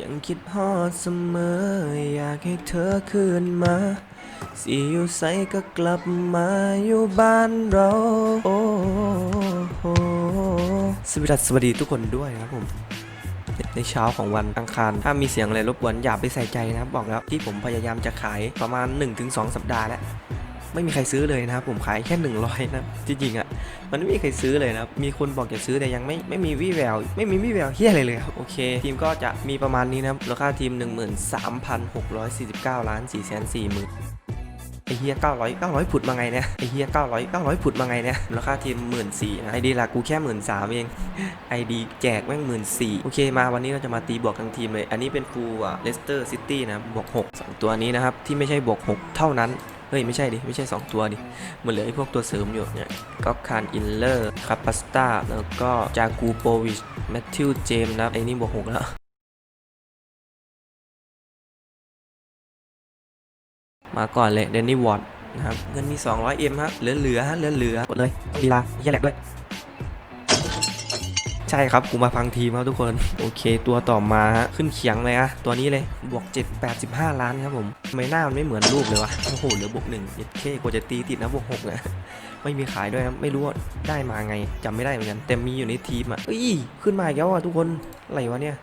ยังคิดฮอดเสมอ อยากให้เธอคืนมา สิอยู่ไสก็กลับมาอยู่บ้านเรา โอ้โหสวัสดีสวัสดีทุกคนด้วยครับผม ในเช้าของวันอังคาร ถ้ามีเสียงอะไรรบกวนอย่าไปใส่ใจนะครับบอกแล้วที่ผมพยายามจะขายประมาณ 1-2 สัปดาห์แล้ว ไม่มีใครซื้อเลยนะครับผมขายแค่ 100นะจริงๆอะมันไม่มีใครซื้อเลยนะครับมีคนบอกจะซื้อแต่ยังไม่ไม่มีวี่แววไม่มีวี่แววเฮียอะไรเลยครับโอเคทีมก็จะมีประมาณนี้นะครับมูลค่าทีม 13,649ล้าน4 4 0 0 0ไอเฮีย900 900ผุดมาไงเนี่ยไอเฮีย900 900ผุดมาไงเนี่ยมูลค่าทีม1 4ื่นนะไอดีหลักกูแค่หมื่นสามเองไอดีแจกแม่งหมื่นสี่โอเคมาวันนี้เราจะมาตีบวกทั้งทีมเลย อันนี้เป็นครูอะเลสเตอร์ซิตี้นะบวก6สองตัวนี้นะครับ ที่ไม่ใช่บวก6เท่านั้น เฮ้ย ไม่ใช่ดิ ไม่ใช่ 2 ตัวดิมันเหลือไอ้พวกตัวเสริมอยู่เนี่ยก็คานอินเลอร์คาปัสตาแล้วก็จากูโปวิชแมทธิวเจมนะครับไอ้นี่บวกหกแล้วมาก่อนเลยเดนนี่วอร์ดนะครับเงินมี 200 m ฮะเหลือเหลือๆฮะเหลือเหลือกดเลยดีลาเฮียแหลกด้วย ใช่ครับกูมาฟังทีมครับทุกคน โอเค ตัวต่อมาฮะขึ้นเขียงเลยอะตัวนี้เลยบวก7 85 ล้านครับผมทำไมหน้ามันไม่เหมือนรูปเลยวะโอ้โหเหลือบวกหนึ่งเย็ดเคกว่าจะตีติดนะบวกหกนะไม่มีขายด้วยครับไม่รู้ว่าได้มาไงจำไม่ได้เหมือนกันแต่มีอยู่ในทีมอะเอ้ยขึ้นมาอีกแล้วอะทุกคนอะไรวะเนี่ย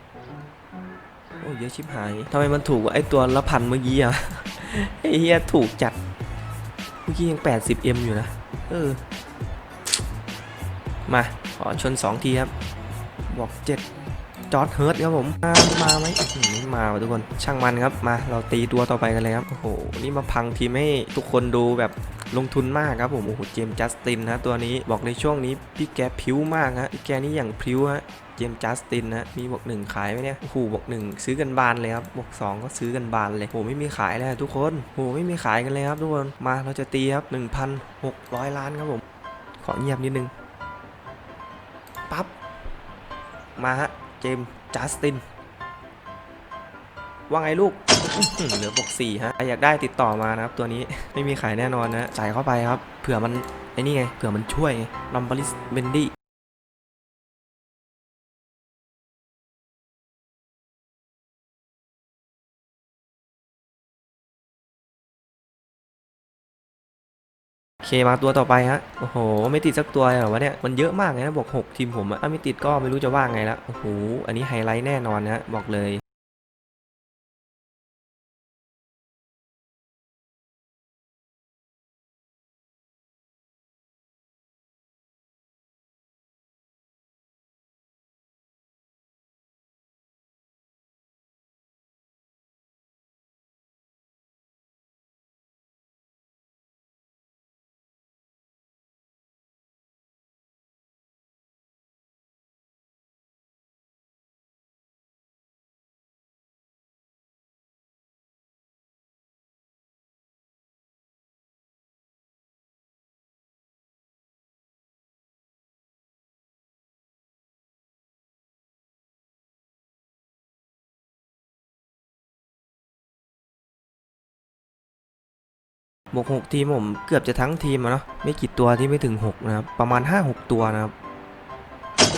โอ้เยอะชิบหายทำไมมันถูกกว่าไอตัวละพันเมื่อกี้อะไอเฮียถูกจัดเมื่อกี้ยัง 80m อยู่นะเออมาขอชน 2 ทีครับ บอก7จอร์ดเฮิร์ตครับผมมามาไหมมาทุกคนช่างมันครับมาเราตีตัวต่อไปกันเลยครับโอ้โหนี่มาพังทีมให้ทุกคนดูแบบลงทุนมากครับผมโอ้โหเจมส์จัสตินนะตัวนี้บอกในช่วงนี้พี่แกพิ้วมากฮะพี่แกนี่อย่างพิ้วฮะเจมส์จัสตินนะมีบวกหนึ่งขายไหมเนี่ยโอ้โหบวกหนึ่งซื้อกันบานเลยครับบวกสองก็ซื้อกันบานเลยโอ้โหไม่มีขายเลยทุกคนโอ้โหไม่มีขายกันเลยครับทุกคนมาเราจะตีครับ1,600 ล้านครับผมขอเงียบนิดนึงปั๊บ มาฮะ เจมส์จัสติน ว่าไงลูกอื้อหือเหลือบวกสี่ฮะ อยากได้ติดต่อมานะครับ ตัวนี้ไม่มีขายแน่นอนนะใส่เข้าไปครับ เผื่อมันไอ้นี่ไง เผื่อมันช่วยลอมบาริสเบนดี้ เคมาตัวต่อไปฮะ โอ้โห ไม่ติดสักตัวเลยเหรอวะเนี่ย มันเยอะมากเลยนะ บอก 6 ทีมผมอะถ้าไม่ติดก็ไม่รู้จะว่าไงละ โอ้โห อันนี้ไฮไลท์แน่นอนนะฮะบอกเลย บวก6ทีมผมเกือบจะทั้งทีมอะเนาะไม่กี่ตัวที่ไม่ถึง 6 นะครับ ประมาณ 5-6 ตัวนะครับ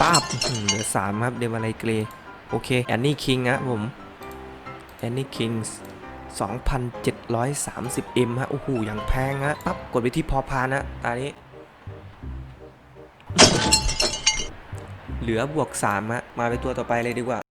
ป้าบเหลือ 3 ครับ เดมาไลเกรโอเคแอนนี่คิงนะผมแอนนี่คิง2,730 m ฮะ โอ้โห อย่างแพงฮะ ปั๊บ กดไปที่พอพานนะตานี้ เหลือบวก3ฮะ มาไปตัวต่อไปเลยดีกว่า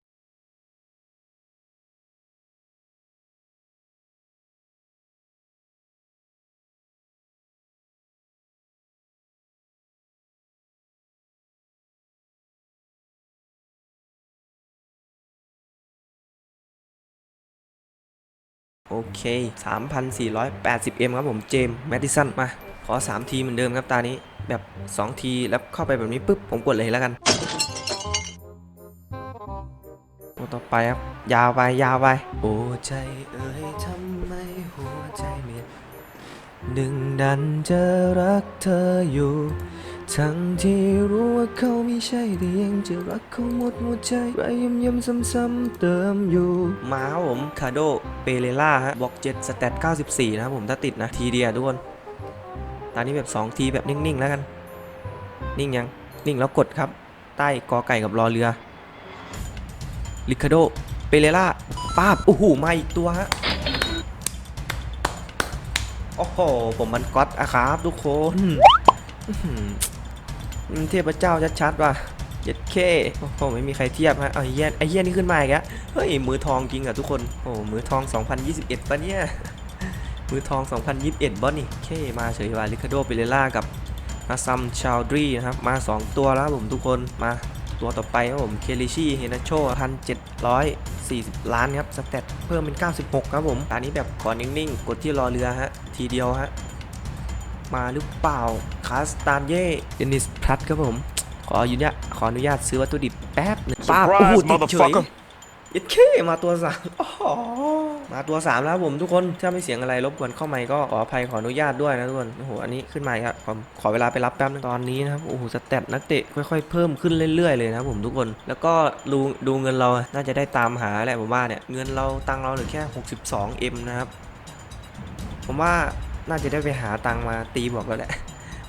เค 3,480m ครับผมเจมส์แมดดิสันมา ขอ 3 ทีเหมือนเดิมครับตานี้แบบ 2 ทีแล้วเข้าไปแบบนี้ปุ๊บ ผมกดเลยแล้วกันตัวต่อไปครับ ยาวไปยาวไป โอ้ใจเอ๋ยทำไมหัวใจเมียดึงดันจะรักเธออยู่ ทั้งที่รู้ว่าเขาไม่ใช่แต่ยังจะรักเขาหมดหัวใจไปย้ำย้ำซ้ำๆเติมอยู่ มาครับผมคาโดเปเรล่าฮะบอก7สแตท94 นะครับผมถ้าติดนะทีเดียวทุกคนตอนนี้แบบ 2 ทีแบบนิ่ง ๆ แล้วกัน นิ่งยัง นิ่งแล้วกดครับ ใต้กอไก่กับรอเรือลิคาโดเปเรล่าป้าบโอ้โหมาอีกตัวฮะโอ้โหผมมันก๊อตอะครับทุกคน เทพเจ้าชัดๆว่ะเจ็ดเคโอ้โหไม่มีใครเทียบฮะเอาไอ้เหี้ยไอ้เหี้ยนี่ขึ้นมาอีกแล้วเฮ้ยมือทองจริงอะทุกคนโอ้หมือทอง 2021ปะเนี่ยมือทอง 2021บอสนี่เคมาเฉยว่าลิคาโดเปเรล่ากับอาซัมชาวดรีนะครับมา 2 ตัวแล้วผมทุกคนมาตัวต่อไปครับผมเคลิชี่เฮนาโชพันเจ็ดร้อยสี่สิบล้านครับสเตตเพิ่มเป็น 96 ครับผมอันนี้แบบขอนิ่งๆ กดที่รอเรือฮะ ทีเดียวฮะ มาหรือเปล่าคาสตานเย่เดนิสพลัดครับผม ขออนุญาตขออนุญาตซื้อวัตถุดิบแป๊บหนึงป้าบโอ้โห Surprise, ติดเฉย motherfucker ยัดเคมาตัวสามอ๋อมาตัวสามแล้วครับผมทุกคนถ้าไม่เสียงอะไรรบกวนเข้ามาก็ขออภัยขออนุญาตด้วยนะทุกคนโอ้โหอันนี้ขึ้นมาอีกครับผมขอเวลาไปรับแป๊บนึงตอนนี้นะครับโอ้โหสเตตนักเตะค่อยๆเพิ่มขึ้นเรื่อยๆเลยนะครับผมทุกคน แล้วก็ดูดูเงินเราน่าจะได้ตามหาแหละผมว่าเนี่ยเงินเราตังค์เราเหลือแค่ 62M นะครับผมว่า น่าจะได้ไปหาตังค์มาตีบอกแล้วแหละ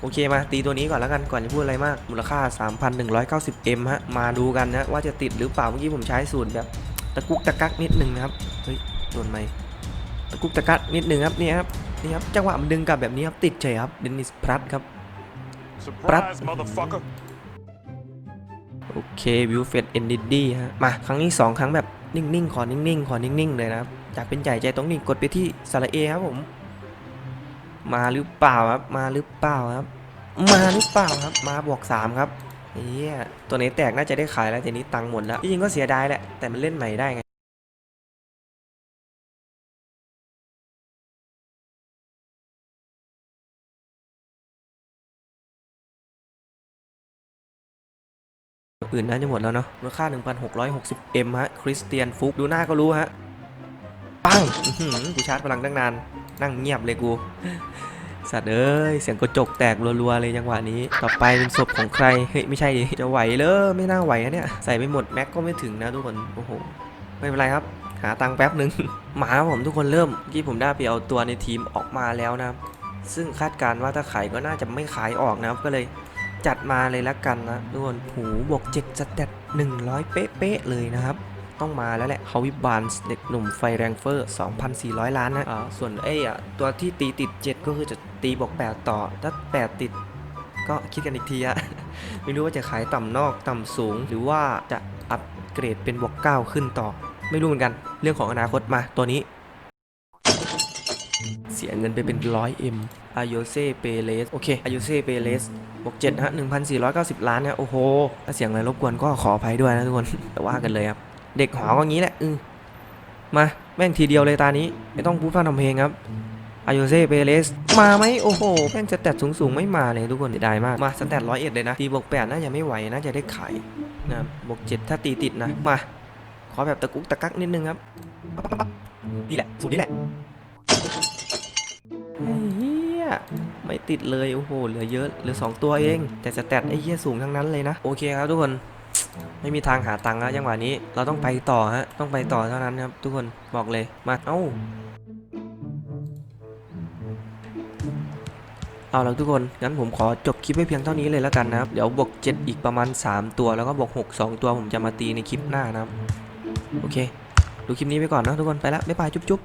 โอเคมาตีตัวนี้ก่อนแล้วกันก่อนจะพูดอะไรมาก มูลค่า 3,190M ฮะ มาดูกันนะว่าจะติดหรือเปล่า เมื่อกี้ผมใช้สูตรแบบตะกุกตะกักนิดนึงนะครับ เฮ้ยโดนไหมตะกุกตะกักนิดนึงครับนี่ครับนี่ครับจังหวะมันดึงกลับแบบนี้ครับติดเฉยครับเดนิสพลัดครับ Surprise, motherfucker. โอเควิวเฟดเอนดิดี้ฮะมาครั้งนี้ 2 ครั้งแบบนิ่งๆขอนิ่งๆขอนิ่งๆเลยนะครับจากเป็นใหญ่ใจตรงนี้กดไปที่สระเอครับผม มาหรือเปล่าครับ มาหรือเปล่าครับ มาหรือเปล่าครับ มาบวก3ครับเฮียตัวนี้แตกน่าจะได้ขายแล้วทีนี้ตังค์หมดแล้วจริงก็เสียดายแหละแต่มันเล่นใหม่ได้ไงอื่นน่าจะหมดแล้วเนาะมูลค่า 1,660M ฮะ คริสเตียนฟุก ดูหน้าก็รู้ฮะ ปังอือหือกูชาร์จพลังตั้งนาน นั่งเงียบเลยกู สัตว์เอ้ย เสียงกระจกแตกรัวๆเลยจังหวะนี้ ต่อไปเป็นศพของใคร เฮ้ย ไม่ใช่ดิ จะไหวเลยไม่น่าไหวนะเนี่ย ใส่ไปหมดแม็กก็ไม่ถึงนะทุกคน โอ้โห ไม่เป็นไรครับ หาตังค์แป๊บหนึ่งหมาผมทุกคนเริ่มเมื่ผมได้ไปเอาตัวในทีมออกมาแล้วนะซึ่งคาดการณ์ว่าถ้าขายก็น่าจะไม่ขายออกนะครับ ก็เลยจัดมาเลยละกันนะทุกคนหูบวกเจ็ดสเตตหนึ่งร้อยเป๊ะๆเลยนะครับ ต้องมาแล้วแหละฮาวิบานเด็กหนุ่มไฟแรงเฟอร์ 2,400 ล้านนะอ่าส่วนไอ้อะตัวที่ตีติด 7 ก็คือจะตีบวก8 ต่อ ถ้า 8 ติดก็คิดกันอีกทีอะไม่รู้ว่าจะขายต่ำนอกต่ำสูง หรือว่าจะอัปเกรดเป็นบวก9ขึ้นต่อ ไม่รู้เหมือนกัน เรื่องของอนาคตมาตัวนี้ เสียเงินไปเป็นร้อยเอ็มอายเซเปเลสโอเคอายเซเปเลสบวกเจ็ดฮะหนึ่งพันสี่ร้อยเก้าสิบล้านเนี่ยโอ้โหถ้าเสียงอะไรรบกวนก็ขออภัยด้วยนะทุกคนแต่ว่ากันเลยครับ เด็กหอก็งี้แหละอือมาแม่งทีเดียวเลยตานี้ ไม่ต้องพูดพร่ำทำเพลงครับอายเซ่เปเลสมาไหมโอ้โหแม่งสแตทสูงๆ ไม่มาเลยทุกคนเสียดายมาก มาสแตทร้อยเอ็ดเลยนะ ตีบวกแปดน่าจะไม่ไหวน่าจะได้ขายนะบวกเจ็ดถ้าตีติดนะ มา ขอแบบตะกุกตะกักนิดนึงครับนี่แหละสูตรนี้แหละไอ้เฮียไม่ติดเลย โอ้โหเหลือเยอะเหลือ2ตัวเอง แต่สแตทไอ้เฮียสูงทั้งนั้นเลยนะ โอเคครับทุกคน ไม่มีทางหาตังค์แล้วจังหวะนี้เราต้องไปต่อฮะต้องไปต่อเท่านั้นครับ ทุกคนบอกเลยมาเอ้าเอาแล้วทุกคน งั้นผมขอจบคลิปไว้เพียงเท่านี้เลยแล้วกันนะครับ เดี๋ยวบวก 7 อีกประมาณ 3 ตัวแล้วก็บวก 6 2 ตัวผมจะมาตีในคลิปหน้านะครับ โอเค ดูคลิปนี้ไปก่อนนะทุกคน ไปละบ๊ายบาย จุ๊บ